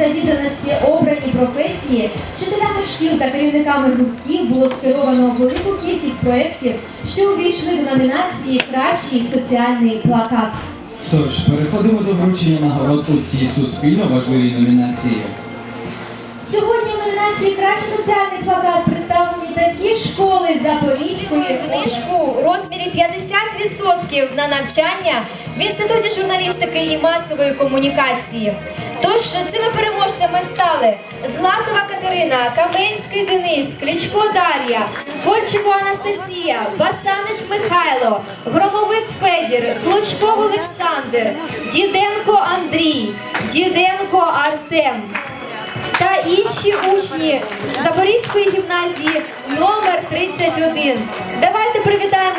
та відданості обраній професії вчителями шкіл та керівниками гуртків було скеровано велику кількість проєктів, що увійшли до номінації Кращий соціальний плакат. Тож, переходимо до вручення нагород у цій суспільно важливій номінації. Сьогодні в номінації Кращий соціальний плакат Знижку у розмірі 50% на навчання в інституті журналістики і масової комунікації. Тож цими переможцями стали Златова Катерина, Каменський Денис, Клічко Дар'я, Кольчико Анастасія, Басанець Михайло, Громовик Федір, Клочков Олександр, Діденко Андрій, Діденко Артем інші учні Запорізької гімназії номер 31. Давайте привітаємо